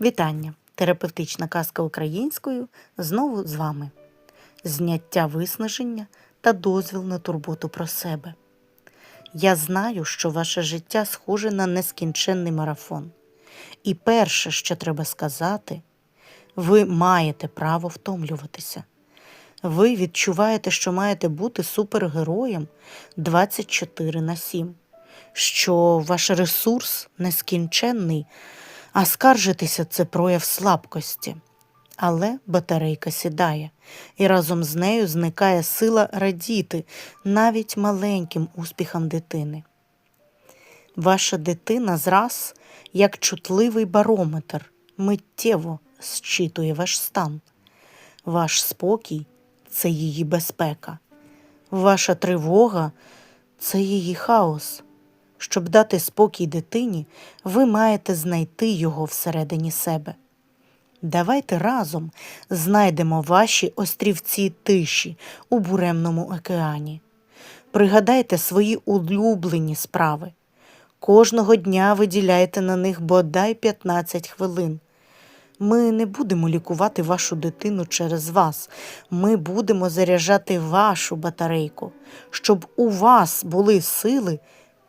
Вітання! Терапевтична казка українською знову з вами. Зняття виснаження та дозвіл на турботу про себе. Я знаю, що ваше життя схоже на нескінченний марафон. І перше, що треба сказати, ви маєте право втомлюватися. Ви відчуваєте, що маєте бути супергероєм 24 на 7, що ваш ресурс нескінченний, а скаржитися це прояв слабкості. Але батарейка сідає, і разом з нею зникає сила радіти навіть маленьким успіхам дитини. Ваша дитина зраз, як чутливий барометр, миттєво зчитує ваш стан. Ваш спокій це її безпека. Ваша тривога це її хаос. Щоб дати спокій дитині, ви маєте знайти його всередині себе. Давайте разом знайдемо ваші острівці тиші у буремному океані. Пригадайте свої улюблені справи. Кожного дня виділяйте на них бодай 15 хвилин. Ми не будемо лікувати вашу дитину через вас. Ми будемо заряджати вашу батарейку, щоб у вас були сили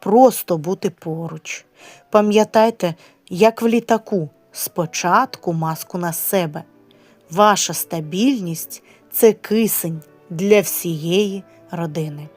просто бути поруч. Пам'ятайте, як в літаку, спочатку маску на себе. Ваша стабільність це кисень для всієї родини.